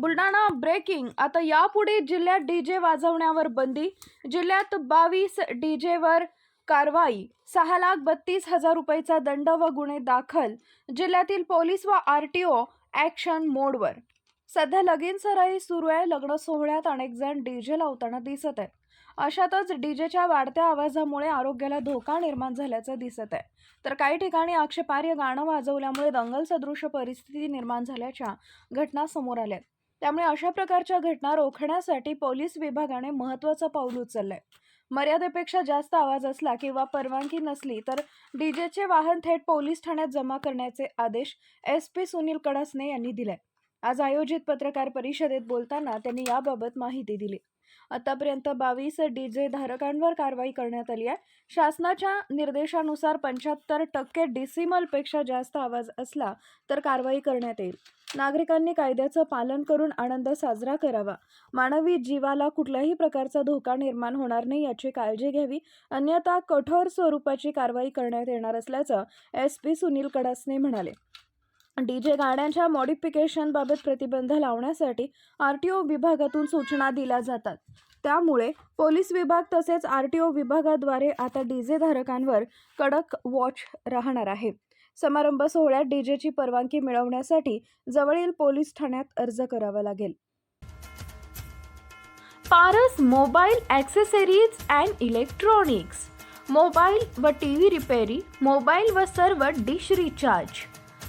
Buldhana breaking. आता यापुढे जिल्ह्यात डी जे वाजवण्यावर बंदी. जिल्ह्यात बावीस डी जेवर कारवाई. सहा लाख बत्तीस हजार रुपयेचा दंड व गुन्हे दाखल. जिल्ह्यातील पोलीस व आर टी ओ ॲक्शन मोडवर. सध्या लगीन सराई सुरू आहे. लग्न सोहळ्यात अनेक जण डीजे लावताना दिसत आहेत. अशातच डीजेच्या वाढत्या आवाजामुळे आरोग्याला धोका निर्माण झाल्याचं दिसत आहे. तर काही ठिकाणी आक्षेपार्ह गाणं वाजवल्यामुळे दंगल सदृश परिस्थिती निर्माण झाल्याच्या घटना समोर आल्या आहेत. त्यामुळे अशा प्रकारच्या घटना रोखण्यासाठी पोलीस विभागाने महत्त्वाचं पाऊल उचललंय. मर्यादेपेक्षा जास्त आवाज असला किंवा परवानगी नसली तर डीजेचे वाहन थेट पोलीस ठाण्यात जमा करण्याचे आदेश एस पी सुनील कडासने यांनी दिले आज आयोजित पत्रकार परिषदेत बोलताना त्यांनी याबाबत माहिती दिली. आतापर्यंत बावीस डीजे धारकांवर कारवाई करण्यात आली आहे. शासनाच्या निर्देशानुसार पंच्याहत्तर टक्के डेसिमलपेक्षा जास्त आवाज असला तर कारवाई करण्यात येईल. नागरिकांनी कायद्याचं पालन करून आनंद साजरा करावा. मानवी जीवाला कुठल्याही प्रकारचा धोका निर्माण होणार नाही याची काळजी घ्यावी. अन्यथा कठोर स्वरूपाची कारवाई करण्यात येणार असल्याचं एस पी सुनील कडासने म्हणाले. डी जे गाण्यांच्या मॉडिफिकेशनबाबत प्रतिबंध लावण्यासाठी आर टी ओ विभागातून सूचना दिल्या जातात. त्यामुळे पोलीस विभाग तसेच आर टी ओ विभागाद्वारे आता डी जे धारकांवर कडक वॉच राहणार आहे. समारंभ सोहळ्यात डी जेची परवानगी मिळवण्यासाठी जवळील पोलीस ठाण्यात अर्ज करावा लागेल. Paras mobile accessories and electronics mobile व टी व्ही रिपेरी मोबाईल व सर्व डिश रिचार्ज